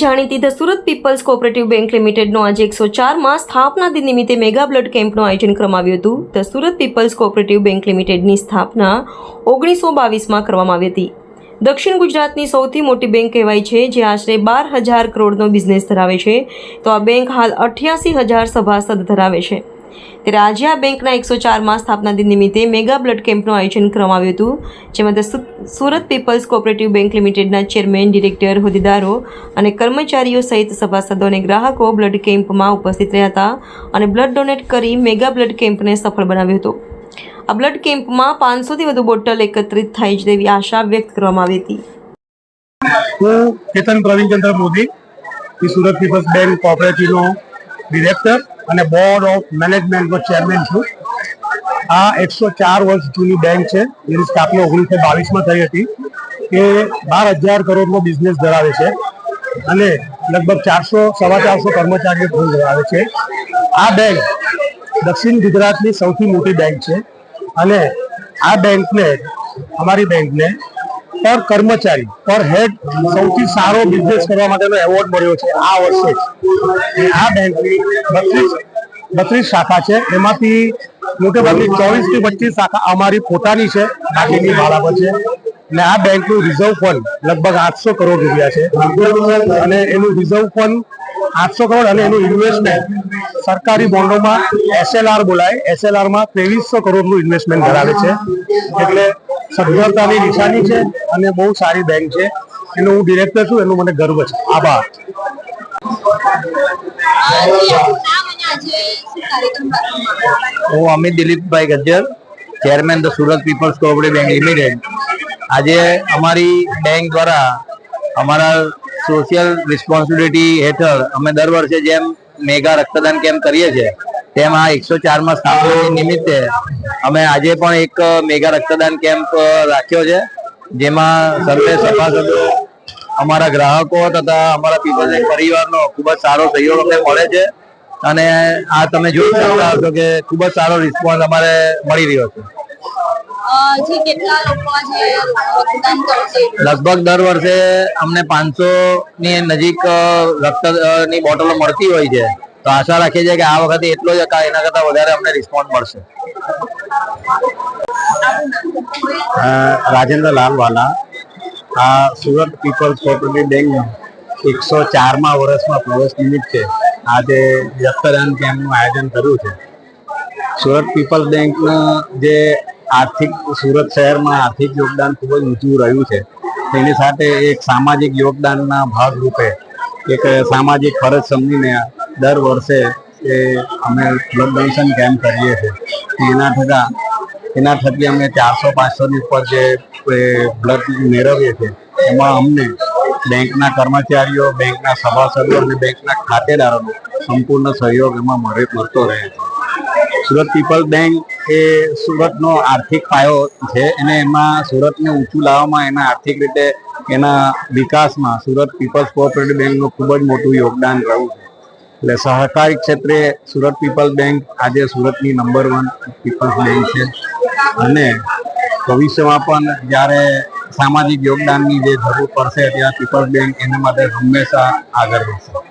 જાણીતી the Surat people's cooperative bank લિમિટેડનો આજે એકસો ચારમાં સ્થાપના દિન નિમિત્તે મેગા બ્લડ કેમ્પનું આયોજન કરવામાં આવ્યું હતું. The Surat people's cooperative bank લિમિટેડની સ્થાપના ઓગણીસો બાવીસમાં કરવામાં આવી હતી. દક્ષિણ ગુજરાતની સૌથી મોટી બેંક કહેવાય છે, જે આશરે બાર હજાર કરોડનો બિઝનેસ ધરાવે છે. તો આ બેંક હાલ અઠ્યાસી હજાર સભાસદ ધરાવે છે. ત્યારે આજે આ બેંકના એકસો ચારમાં સ્થાપના દિન નિમિત્તે મેગા બ્લડ કેમ્પનું આયોજન કરવામાં આવ્યું હતું, જેમાં સુરત પીપલ્સ કોઓપરેટિવ બેંક લિમિટેડના ચેરમેન, ડિરેક્ટર, હોદ્દેદારો અને કર્મચારીઓ સહિત સભાસદો અને ગ્રાહકો બ્લડ કેમ્પમાં ઉપસ્થિત રહ્યા હતા અને બ્લડ ડોનેટ કરી મેગા બ્લડ કેમ્પને સફળ બનાવ્યો હતો. આ બ્લડ કેમ્પમાં પાંચસોથી વધુ બોટલ એકત્રિત થાય છે તેવી આશા વ્યક્ત કરવામાં આવી હતી. હું કેતન પ્રવીણચંદ્ર મોદી સુરત પીપલ્સ બેંક કોઓપરેટિવનો ડિરેક્ટર અને બોર્ડ ઓફ મેનેજમેન્ટનો ચેરમેન છું. આ એકસો ચાર વર્ષ જૂની બેંક છે. જેની સ્થાપના ઓગણીસો બાવીસમાં થઈ હતી. એ બાર હજાર કરોડનો બિઝનેસ ધરાવે છે. અને લગભગ ચારસો, સવા ચારસો કર્મચારીઓ ભૂલ ધરાવે છે. આ બેંક દક્ષિણ ગુજરાતની સૌથી મોટી બેંક છે. અને આ બેંકને અમારી બેંકને પર કર્મચારી, પર હેડ સૌથી સારો બિઝનેસ કરવા માટેનો એવોર્ડ મળ્યો છે આ વર્ષે. આ બેંકની બત્રીસ બત્રીસ શાખા છે. એમાંથી મોટે ભાગની ચોવીસથી પચીસ શાખા અમારી પોતાની છે, બાકીની પર છે. અને આ બેંકનું રિઝર્વ ફંડ લગભગ આઠસો કરોડ રૂપિયા છે. અને એનું રિઝર્વ ફંડ આઠસો કરોડ અને એનું ઇન્વેસ્ટમેન્ટ સરકારી બોન્ડોમાં એસએલઆર બોલાય. એસએલઆરમાં ત્રેવીસો કરોડનું ઇન્વેસ્ટમેન્ટ ધરાવે છે. એટલે સદ્ધરતાની નિશાની છે અને બહુ સારી બેંક છે. એનો હું ડિરેક્ટર છું, એનું મને ગર્વ છે. આભાર. હું Amit Dilipbhai Gajjar chairman the Surat people's cooperative bank limited આજે અમારી બેંક દ્વારા અમારા સોશિયલ રિસ્પોન્સિબિલિટી હેઠળ અમે દર વર્ષે જેમ મેગા રક્તદાન કેમ્પ કરીએ છીએ તેમ આ એકસો ચારમાં સ્થાપના નિમિત્તે અમે આજે પણ એક મેગા રક્તદાન કેમ્પ રાખ્યો છે જેમાં સર્વે સભાસદો અમારા ગ્રાહકો તથા અમારા પીપલ્સ બેંક પરિવારનો ખૂબ જ સારો સહયોગ અમને મળે છે. અને આ તમે જોઈ શકતા હશો કે ખૂબ જ સારો રિસ્પોન્સ અમારે મળી રહ્યો છે. લગભગ દર વર્ષે અમને પાંચસો ની નજીક રક્તની બોટલો મળતી હોય છે. તો આશા રાખીએ છીએ કે આ વખતે એટલો જ એના કરતા વધારે અમને રિસ્પોન્સ મળશે. રાજેન્દ્ર લાલ વાલા આ સુરત પીપલ્સ કોઓપરેટિવ બેંક એકસો ચારમાં વર્ષમાં પ્રવેશ નિમિત્તે આજે રક્તદાન કેમ્પનું આયોજન કર્યું છે. સુરત પીપલ્સ બેંકનું જે આર્થિક, સુરત શહેરમાં આર્થિક યોગદાન ખૂબ જ ઊંચું રહ્યું છે. તેની સાથે એક સામાજિક યોગદાનના ભાગરૂપે એક સામાજિક ફરજ સમજીને દર વર્ષે એ અમે બ્લડ ડોનેશન કેમ્પ કરીએ છીએ. એના થતાં એના થકી અમે ચારસો પાંચસોની ઉપર જે બ્લડ મેળવીએ છીએ, એમાં અમને બેંકના કર્મચારીઓ, બેંકના સભાસદો અને બેંકના ખાતેદારોનો સંપૂર્ણ સહયોગ એમાં મળે, મળતો રહે છે. સુરત પીપલ બેંક એ સુરતનો આર્થિક પાયો છે અને એમાં સુરતને ઊંચું લાવવામાં એના આર્થિક રીતે એના વિકાસમાં સુરત પીપલ્સ કોઓપરેટિવ બેંકનું ખૂબ જ મોટું યોગદાન રહ્યું છે. એટલે સહકારી ક્ષેત્રે સુરત પીપલ બેંક આજે સુરતની નંબર વન પીપલ્સ બેંક છે. અને ભવિષ્યમાં પણ જ્યારે સામાજિક યોગદાનની જે જરૂર પડશે ત્યાં પીપલ્સ બેંક એના માટે હંમેશા આગળ રહેશે.